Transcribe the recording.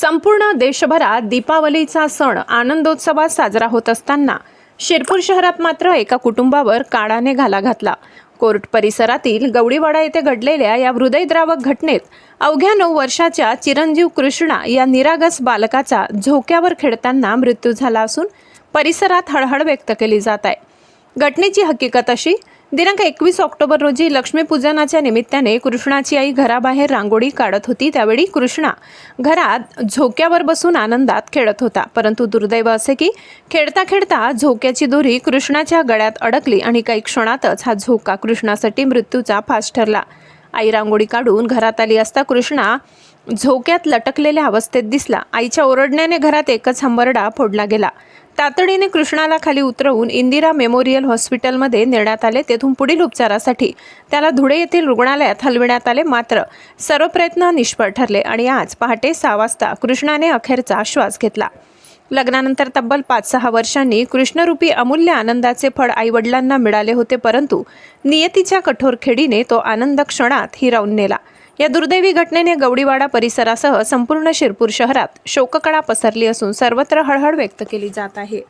संपूर्ण देशभरात दीपावलीचा सण आनंदोत्सवात साजरा होत असताना शिरपूर शहरात मात्र एका कुटुंबावर काळाने घाला घातला. कोर्ट परिसरातील गवडीवाडा येथे घडलेल्या या हृदयद्रावक घटनेत अवघ्या नऊ वर्षाच्या चिरंजीव कृष्णा या निरागस बालकाचा झोक्यावर खेळताना मृत्यू झाला असून परिसरात हळहळ व्यक्त केली जात आहे. घटनेची हकीकत अशी दिनांक एकवीस ऑक्टोबर रोजी लक्ष्मीपूजनाच्या निमित्ताने कृष्णाची आई घराबाहेर रांगोळी काढत होती. त्यावेळी कृष्णा घरात झोक्यावर बसून आनंदात खेळत होता. परंतु दुर्दैव असे की खेळता खेळता झोक्याची दोरी कृष्णाच्या गळ्यात अडकली आणि काही क्षणातच हा झोका कृष्णासाठी मृत्यूचा फास ठरला. आई रांगोळी काढून घरात आली असता कृष्णा झोक्यात लटकलेल्या अवस्थेत दिसला. आईच्या ओरडण्याने घरात एकच हंबरडा फोडला गेला. तातडीने कृष्णाला खाली उतरवून इंदिरा मेमोरियल हॉस्पिटलमध्ये नेण्यात आले. तेथून पुढील उपचारासाठी त्याला धुळे येथील रुग्णालयात हलविण्यात आले. मात्र सर्व प्रयत्न निष्फळ ठरले आणि आज पहाटे सहा वाजता कृष्णाने अखेरचा श्वास घेतला. लग्नानंतर तब्बल पाच सहा वर्षांनी कृष्णरूपी अमूल्य आनंदाचे फळ आईवडिलांना मिळाले होते परंतु नियतीच्या कठोर खेडीने तो आनंद क्षणात हिरावून नेला. या दुर्दैवी घटनेने गवडीवाडा परिसरासह संपूर्ण शिरपूर शहरात शोककळा पसरली असून सर्वत्र हळहळ व्यक्त केली जात आहे.